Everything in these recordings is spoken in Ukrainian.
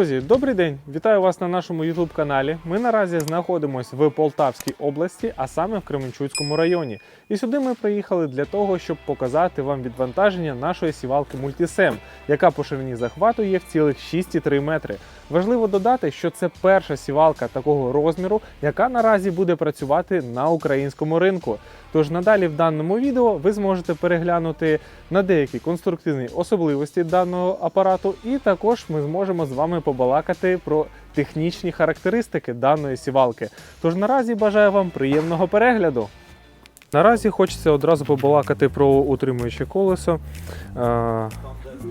Друзі, добрий день! Вітаю вас на нашому YouTube каналі. Ми наразі знаходимося в Полтавській області, а саме в Кременчуцькому районі. І сюди ми приїхали для того, щоб показати вам відвантаження нашої сівалки Multisem, яка по ширині захвату є в цілих 6,3 метри. Важливо додати, що це перша сівалка такого розміру, яка наразі буде працювати на українському ринку. Тож надалі в даному відео ви зможете переглянути на деякі конструктивні особливості даного апарату, і також ми зможемо з вами побалакати про технічні характеристики даної сівалки. Тож наразі бажаю вам приємного перегляду. Наразі хочеться одразу побалакати про утримуюче колесо.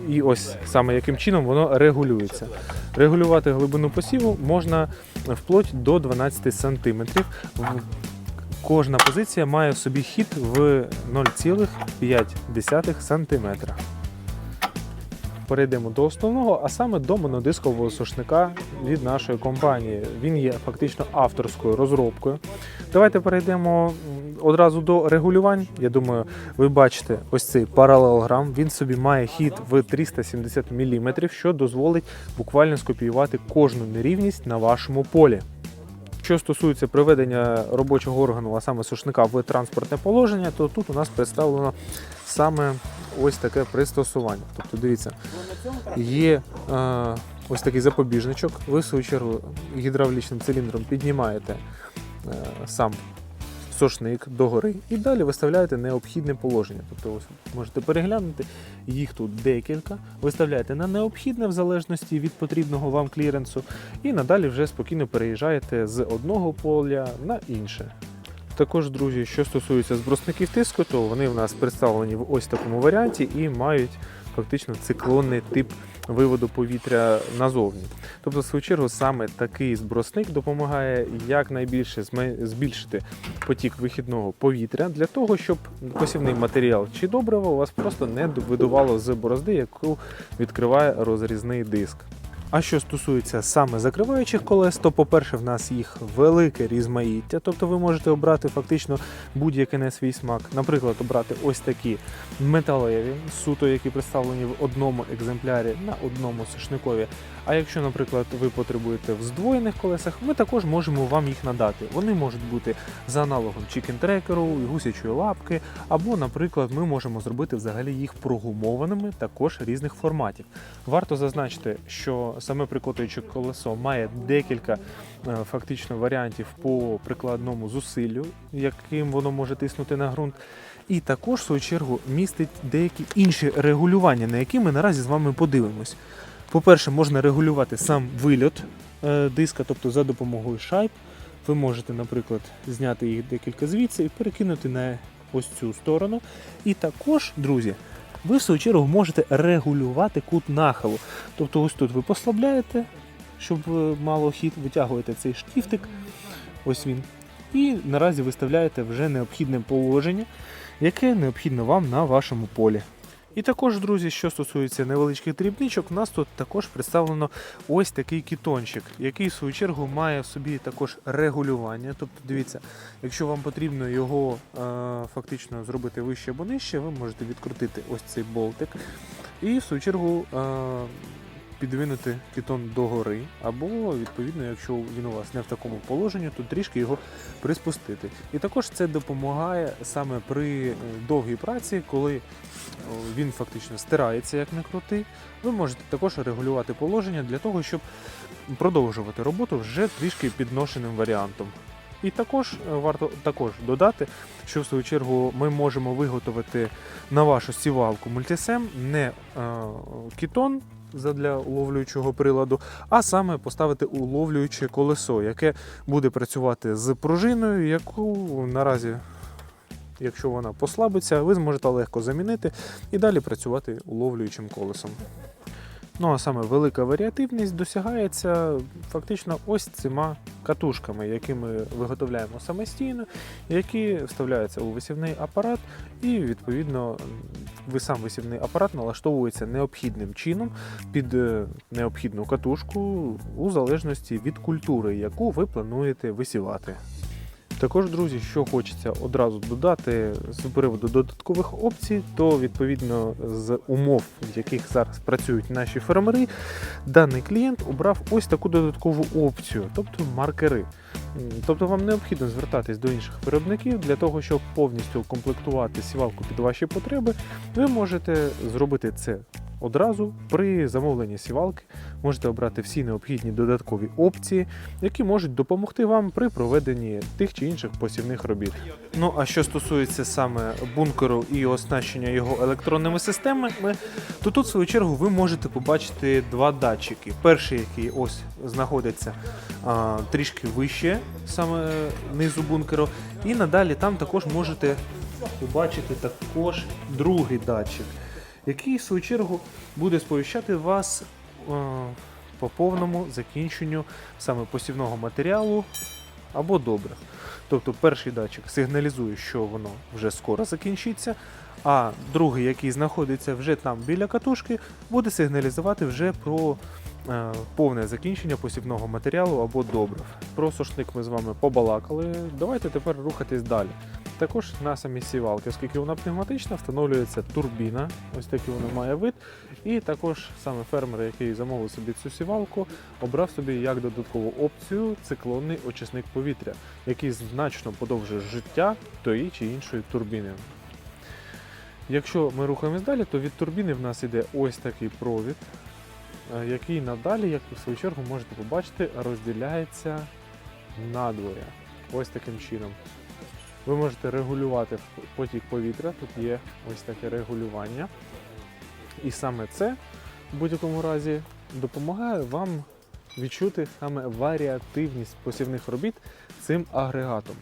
І ось саме яким чином воно регулюється. Регулювати глибину посіву можна вплоть до 12 см. Кожна позиція має в собі хід в 0,5 см. Перейдемо до основного, а саме до монодискового сушника від нашої компанії. Він є фактично авторською розробкою. Давайте перейдемо одразу до регулювань. Я думаю, ви бачите ось цей паралелограм. Він собі має хід в 370 мм, що дозволить буквально скопіювати кожну нерівність на вашому полі. Що стосується приведення робочого органу, а саме сушника в транспортне положення, то тут у нас представлено саме ось таке пристосування. Тобто, дивіться, є е, ось такий запобіжничок. Ви в свою чергу гідравлічним циліндром піднімаєте е, сам сушник догори і далі виставляєте необхідне положення. Тобто ось можете переглянути, їх тут декілька, виставляєте на необхідне в залежності від потрібного вам кліренсу, і надалі вже спокійно переїжджаєте з одного поля на інше. Також, друзі, що стосується збросників тиску, то вони в нас представлені в ось такому варіанті і мають фактично циклонний тип виводу повітря назовні. Тобто, в свою чергу, саме такий збросник допомагає якнайбільше збільшити потік вихідного повітря для того, щоб посівний матеріал чи добриво у вас просто не видувало з борозди, яку відкриває розрізний диск. А що стосується саме закриваючих колес, то, по-перше, в нас їх велике різмаїття, тобто ви можете обрати фактично будь-яке на свій смак. Наприклад, обрати ось такі металеві, суто, які представлені в одному екземплярі на одному сушникові. А якщо, наприклад, ви потребуєте в здвоєних колесах, ми також можемо вам їх надати. Вони можуть бути за аналогом чікен-трекеру, гусячої лапки, або, наприклад, ми можемо зробити взагалі їх прогумованими також різних форматів. Варто зазначити, що саме прикотуюче колесо має декілька е, фактично варіантів по прикладному зусиллю, яким воно може тиснути на ґрунт. І також, в свою чергу, містить деякі інші регулювання, на які ми наразі з вами подивимось. По-перше, можна регулювати сам вильот е, диска, тобто за допомогою шайб. Ви можете, наприклад, зняти їх декілька звідси і перекинути на ось цю сторону. І також, друзі, ви в свою чергу можете регулювати кут нахилу. Тобто ось тут ви послабляєте, щоб е, мало хід, витягуєте цей штифтик, ось він. І наразі виставляєте вже необхідне положення, яке необхідно вам на вашому полі. І також, друзі, що стосується невеличких дрібничок, у нас тут також представлено ось такий кітончик, який в свою чергу має в собі також регулювання. Тобто, дивіться, якщо вам потрібно його е, фактично зробити вище або нижче, ви можете відкрутити ось цей болтик і в свою чергу е, підвинути кітон догори, або відповідно, якщо він у вас не в такому положенні, то трішки його приспустити. І також це допомагає саме при е, довгій праці, коли він фактично стирається як не крути. Ви можете також регулювати положення для того, щоб продовжувати роботу вже трішки підношеним варіантом. І також е, варто також додати, що в свою чергу ми можемо виготовити на вашу сівалку мультисем не е, кітон задля уловлюючого приладу, а саме поставити уловлююче колесо, яке буде працювати з пружиною, яку наразі, якщо вона послабиться, ви зможете легко замінити і далі працювати уловлюючим колесом. Ну а саме велика варіативність досягається фактично ось цими катушками, які ми виготовляємо самостійно, які вставляються у висівний апарат, і відповідно ви сам висівний апарат налаштовується необхідним чином під е, необхідну катушку у залежності від культури, яку ви плануєте висівати. Також, друзі, що хочеться одразу додати з приводу додаткових опцій, то відповідно з умов, в яких зараз працюють наші фермери, даний клієнт обрав ось таку додаткову опцію, тобто маркери. Тобто вам необхідно звертатись до інших виробників для того, щоб повністю комплектувати сівалку під ваші потреби. Ви можете зробити це одразу при замовленні сівалки. Можете обрати всі необхідні додаткові опції, які можуть допомогти вам при проведенні тих чи інших посівних робіт. Ну а що стосується саме бункеру і оснащення його електронними системами, то тут, в свою чергу, ви можете побачити два датчики. Перший, який ось знаходиться а, трішки вище, саме низу бункеру, і надалі там також можете побачити також другий датчик, який, в свою чергу, буде сповіщати вас е, по повному закінченню саме посівного матеріалу або добрив. Тобто перший датчик сигналізує, що воно вже скоро закінчиться, а другий, який знаходиться вже там біля катушки, буде сигналізувати вже про е, повне закінчення посівного матеріалу або добрив. Про сушник ми з вами побалакали. Давайте тепер рухатись далі. Також на самій сівалці, оскільки вона пневматична, встановлюється турбіна, ось такий вона має вид. І також саме фермер, який замовив собі цю сівалку, обрав собі як додаткову опцію циклонний очисник повітря, який значно подовжує життя тої чи іншої турбіни. Якщо ми рухаємось далі, то від турбіни в нас іде ось такий провід, е, який надалі, як ви в свою чергу можете побачити, розділяється надвоє. Ось таким чином. Ви можете регулювати потік повітря, тут є ось таке регулювання. І саме це в будь-якому разі допомагає вам відчути саме варіативність посівних робіт цим агрегатом.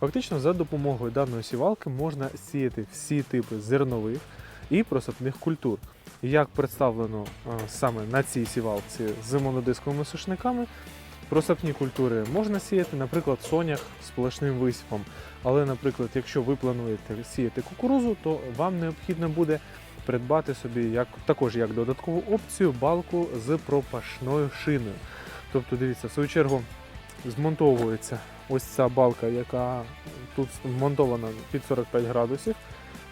Фактично, за допомогою даної сівалки можна сіяти всі типи зернових і просапних культур. Як представлено е, саме на цій сівалці з монодисковими сушниками, просапні культури можна сіяти, наприклад, сонях з сплошним висівом. Але, наприклад, якщо ви плануєте сіяти кукурузу, то вам необхідно буде придбати собі як, також як додаткову опцію балку з пропашною шиною. Тобто, дивіться, в свою чергу змонтовується ось ця балка, яка тут вмонтована під 45 градусів.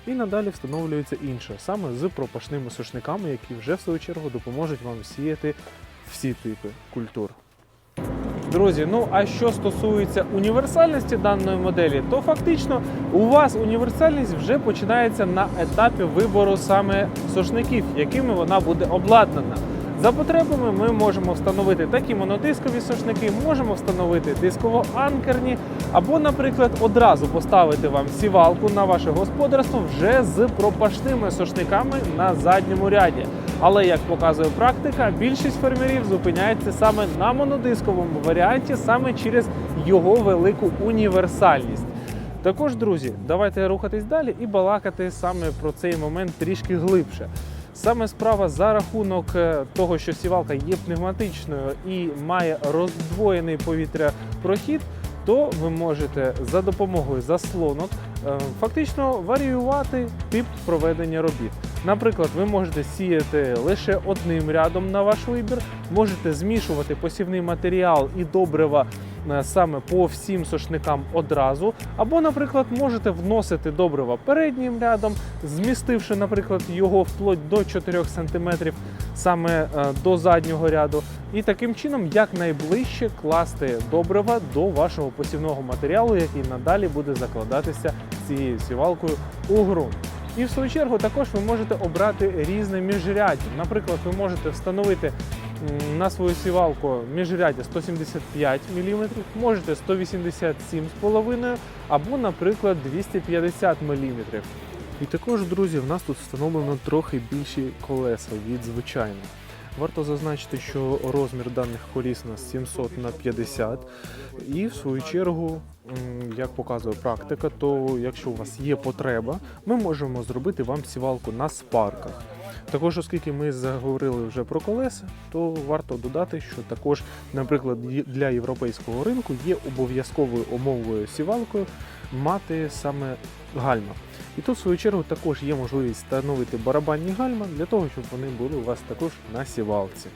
І надалі встановлюється інша, саме з пропашними сушниками, які вже в свою чергу допоможуть вам сіяти всі типи культур. Друзі, ну а що стосується універсальності даної моделі, то фактично у вас універсальність вже починається на етапі вибору саме сушників, якими вона буде обладнана. За потребами ми можемо встановити такі монодискові сушники, можемо встановити дисково-анкерні, або, наприклад, одразу поставити вам сівалку на ваше господарство вже з пропашними сушниками на задньому ряді. Але як показує практика, більшість фермерів зупиняється саме на монодисковому варіанті, саме через його велику універсальність. Також, друзі, давайте рухатись далі і балакати саме про цей момент трішки глибше. Саме справа за рахунок е, того, що сівалка є пневматичною і має роздвоєний повітряпрохід, то ви можете за допомогою заслонок е, фактично варіювати тип проведення робіт. Наприклад, ви можете сіяти лише одним рядом на ваш вибір, можете змішувати посівний матеріал і добрива саме по всім сушникам одразу, або, наприклад, можете вносити добрива переднім рядом, змістивши, наприклад, його вплоть до 4 см саме е, до заднього ряду, і таким чином якнайближче класти добрива до вашого посівного матеріалу, який надалі буде закладатися цією сівалкою у ґрунт. І в свою чергу також ви можете обрати різне міжряддя. Наприклад, ви можете встановити на свою сівалку міжряддя 175 мм, можете 187,5 або, наприклад, 250 мм. І також, друзі, в нас тут встановлено трохи більші колеса від звичайних. Варто зазначити, що розмір даних коліс у нас 700 на 50. І в свою чергу, як показує практика, то якщо у вас є потреба, ми можемо зробити вам сівалку на спарках. Також, оскільки ми заговорили вже про колеса, то варто додати, що також, наприклад, для європейського ринку є обов'язковою умовою сівалкою мати саме гальма. І тут, в свою чергу, також є можливість встановити барабанні гальма для того, щоб вони були у вас також на сівалці.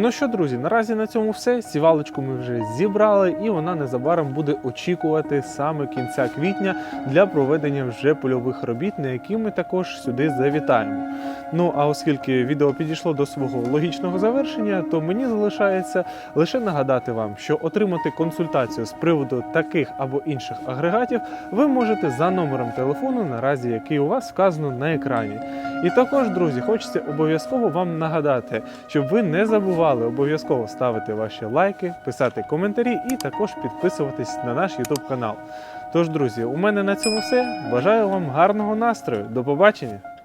Ну що, друзі, наразі на цьому все. Сівалочку ми вже зібрали, і вона незабаром буде очікувати саме кінця квітня для проведення вже польових робіт, на які ми також сюди завітаємо. Ну а оскільки відео підійшло до свого логічного завершення, то мені залишається лише нагадати вам, що отримати консультацію з приводу таких або інших агрегатів ви можете за номером телефону, наразі який у вас вказано на екрані. І також, друзі, хочеться обов'язково вам нагадати, щоб ви не забували обов'язково ставити ваші лайки, писати коментарі і також підписуватись на наш YouTube канал. Тож, друзі, у мене на цьому все. Бажаю вам гарного настрою. До побачення!